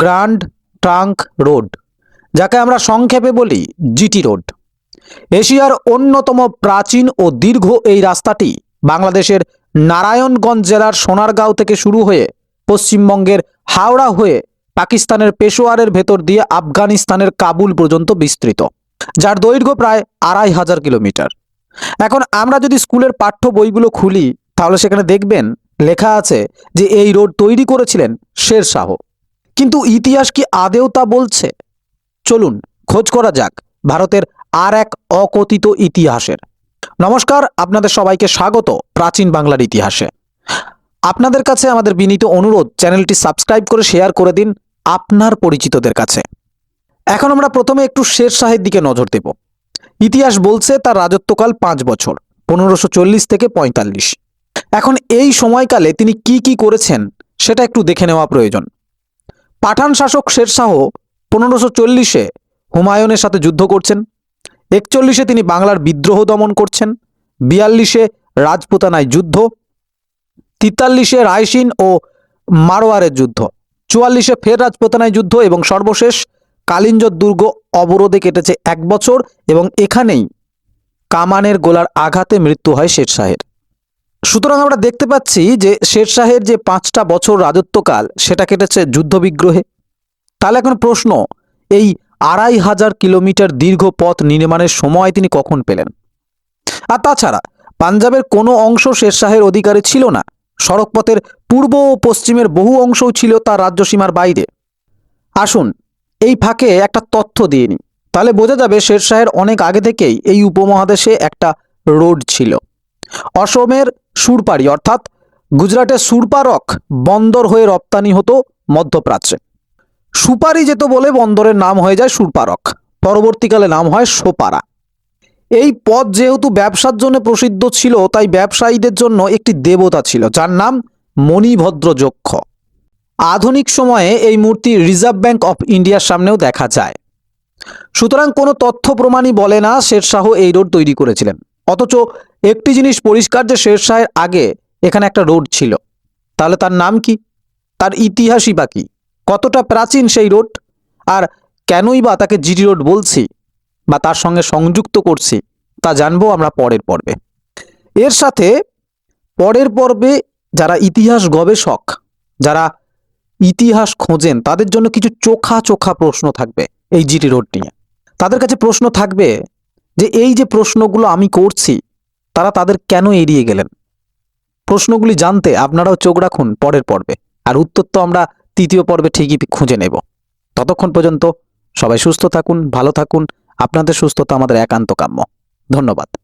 Grand trunk road, যাকে আমরা সংক্ষেপে বলি জিটি রোড। এশিয়ার অন্যতম প্রাচীন ও দীর্ঘ এই রাস্তাটি বাংলাদেশের নারায়ণগঞ্জ জেলার সোনারগাঁও থেকে শুরু হয়ে পশ্চিমবঙ্গের হাওড়া হয়ে পাকিস্তানের পেশোয়ারের ভেতর দিয়ে আফগানিস্তানের কাবুল পর্যন্ত বিস্তৃত, যার দৈর্ঘ্য প্রায় আড়াই হাজার কিলোমিটার। এখন আমরা যদি স্কুলের পাঠ্য বইগুলো খুলি, তাহলে সেখানে দেখবেন লেখা আছে যে এই রোড তৈরি করেছিলেন শের শাহ। কিন্তু ইতিহাস কি আদেও তা বলছে? চলুন, খোঁজ করা যাক ভারতের আর এক অকথিত ইতিহাসের। নমস্কার, আপনাদের সবাইকে স্বাগত প্রাচীন বাংলার ইতিহাসে। আপনাদের কাছে আমাদের বিনীত অনুরোধ, চ্যানেলটি সাবস্ক্রাইব করে শেয়ার করে দিন আপনার পরিচিতদের কাছে। এখন আমরা প্রথমে একটু শের শাহের দিকে নজর দেব। ইতিহাস বলছে তার রাজত্বকাল পাঁচ বছর, পনেরোশো চল্লিশ থেকে পঁয়তাল্লিশ। এখন এই সময়কালে তিনি কি কি করেছেন, সেটা একটু দেখে নেওয়া প্রয়োজন। পাঠান শাসক শেরশাহ পনেরোশো চল্লিশে হুমায়ুনের সাথে যুদ্ধ করছেন। একচল্লিশে তিনি বাংলার বিদ্রোহ দমন করছেন। বিয়াল্লিশে রাজপুতানায় যুদ্ধ। তিতাল্লিশে রায়সিন ও মারোয়ারের যুদ্ধ। চুয়াল্লিশে ফের রাজপুতানায় যুদ্ধ এবং সর্বশেষ কালিঞ্জ দুর্গ অবরোধে কেটেছে এক বছর এবং এখানেই কামানের গোলার আঘাতে মৃত্যু হয় শেরশাহের। সুতরাং আমরা দেখতে পাচ্ছি যে শেরশাহের যে পাঁচটা বছর রাজত্বকাল, সেটা কেটেছে যুদ্ধবিগ্রহে। তাহলে এখন প্রশ্ন, এই আড়াই হাজার কিলোমিটার দীর্ঘ পথ নির্মাণের সময় তিনি কখন পেলেন? আর তাছাড়া, পাঞ্জাবের কোনো অংশ শেরশাহের অধিকারে ছিল না, সড়কপথের পূর্ব ও পশ্চিমের বহু অংশও ছিল তার রাজ্যসীমার বাইরে। আসুন, এই ফাঁকে একটা তথ্য দিয়ে নিই। তাহলে বোঝা যাবে শেরশাহের অনেক আগে থেকেই এই উপমহাদেশে একটা রোড ছিল। অসমের সুরপাড়ি, অর্থাৎ গুজরাটের সুরপারক বন্দর হয়ে রপ্তানি হতো মধ্যপ্রাচ্যে। সুপারি যেত বলে বন্দরের নাম হয়ে যায় সুরপারক, পরবর্তীকালে নাম হয় সোপারা। এই পথ যেহেতু ব্যবসার জন্য প্রসিদ্ধ ছিল, তাই ব্যবসায়ীদের জন্য একটি দেবতা ছিল, যার নাম মণিভদ্র যক্ষ আধুনিক সময়ে এই মূর্তি রিজার্ভ ব্যাংক অফ ইন্ডিয়ার সামনেও দেখা যায়। সুতরাং কোনো তথ্য প্রমাণই বলে না, শেরশাহ এই রোড তৈরি করেছিলেন। অথচ একটি জিনিস পরিষ্কার যে শেরশাহের আগে এখানে একটা রোড ছিল। তাহলে তার নাম কি? তার ইতিহাসই বা কি? কতটা প্রাচীন সেই রোড? আর কেনই বা তাকে জিডি রোড বলছি বা তার সঙ্গে সংযুক্ত করছি তা জানব আমরা পরের পর্বে। এর সাথে পরের পর্বে যারা ইতিহাস গবেষক, যারা ইতিহাস খোঁজেন, তাদের জন্য কিছু চোখা চোখা প্রশ্ন থাকবে এই জিটি রোড নিয়ে। তাদের কাছে প্রশ্ন থাকবে যে এই যে প্রশ্নগুলো আমি করছি, তারা তাদের কেন এড়িয়ে গেলেন? প্রশ্নগুলি জানতে আপনারাও চোখ রাখুন পরের পর্বে। আর উত্তর তো আমরা তৃতীয় পর্বে ঠিকই খুঁজে নেব। ততক্ষণ পর্যন্ত সবাই সুস্থ থাকুন, ভালো থাকুন। আপনাদের সুস্থতা আমাদের একান্ত কাম্য। ধন্যবাদ।